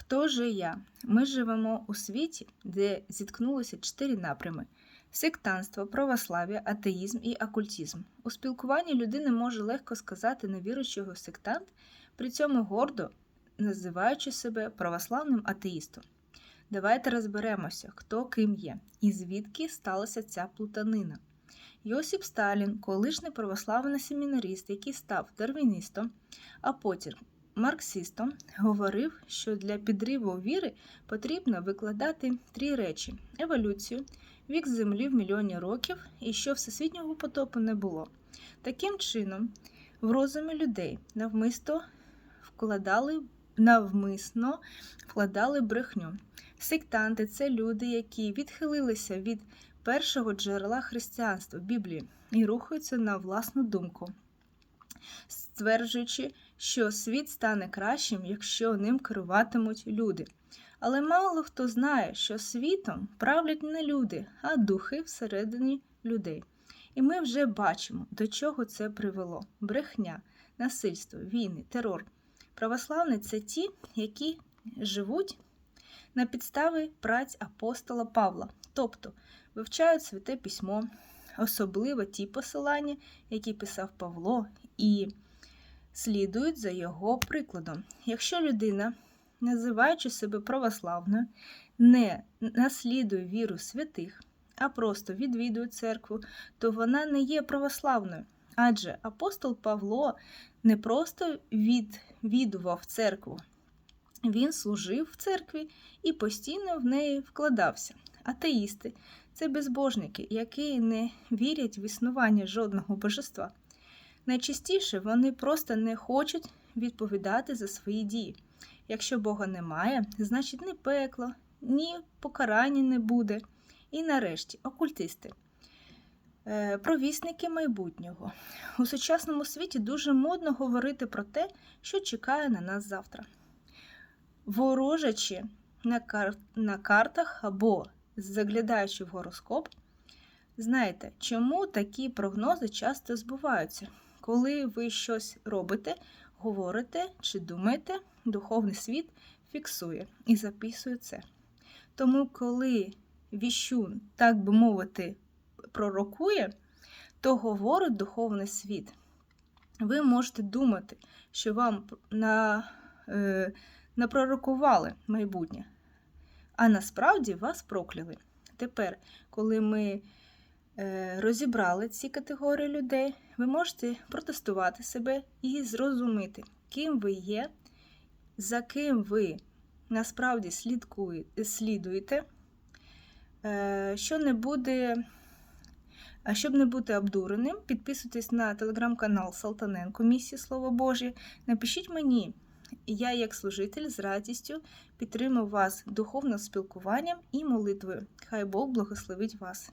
Хто же я? Ми живемо у світі, де зіткнулися чотири напрями: сектанство, православ'я, атеїзм і окультизм. У спілкуванні людина може легко сказати невіруючого сектант, при цьому гордо називаючи себе православним атеїстом. Давайте розберемося, хто ким є і звідки сталася ця плутанина. Йосип Сталін, колишній православний семінаріст, який став дарвіністом, а потім марксистом, говорив, що для підриву віри потрібно викладати три речі: еволюцію, вік землі в мільйоні років і що всесвітнього потопу не було. Таким чином, в розумі людей навмисто вкладали навмисно вкладали брехню. Сектанти це люди, які відхилилися від першого джерела християнства Біблії і рухаються на власну думку, стверджуючи, що світ стане кращим, якщо ним керуватимуть люди. Але мало хто знає, що світом правлять не люди, а духи всередині людей. І ми вже бачимо, до чого це привело: брехня, насильство, війни, терор. Православні це ті, які живуть на підставі праць апостола Павла, тобто вивчають святе письмо, особливо ті посилання, які писав Павло, і слідують за його прикладом. Якщо людина, називаючи себе православною, не наслідує віру святих, а просто відвідує церкву, то вона не є православною. Адже апостол Павло не просто відвідував церкву, він служив в церкві і постійно в неї вкладався. Атеїсти це безбожники, які не вірять в існування жодного божества. Найчастіше вони просто не хочуть відповідати за свої дії. Якщо Бога немає, значить ні пекло, ні покарання не буде. І нарешті окультисти. Е, Провісники майбутнього. У сучасному світі дуже модно говорити про те, що чекає на нас завтра. Ворожачи на, кар... на картах або заглядаючи в гороскоп, знаєте, чому такі прогнози часто збуваються. Коли ви щось робите, говорите чи думаєте, духовний світ фіксує і записує це. Тому, коли віщун, так би мовити, пророкує, то говорить духовний світ. Ви можете думати, що вам на, е, напророкували майбутнє, а насправді вас прокляли. Тепер, коли ми розібрали ці категорії людей, ви можете протестувати себе і зрозуміти, ким ви є, за ким ви насправді слідуєте, е, що не буде. А щоб не бути обдуреним, підписуйтесь на телеграм-канал Салтаненко Місії Слово Божє. Напишіть мені, я, як служитель, з радістю підтримую вас духовним спілкуванням і молитвою. Хай Бог благословить вас.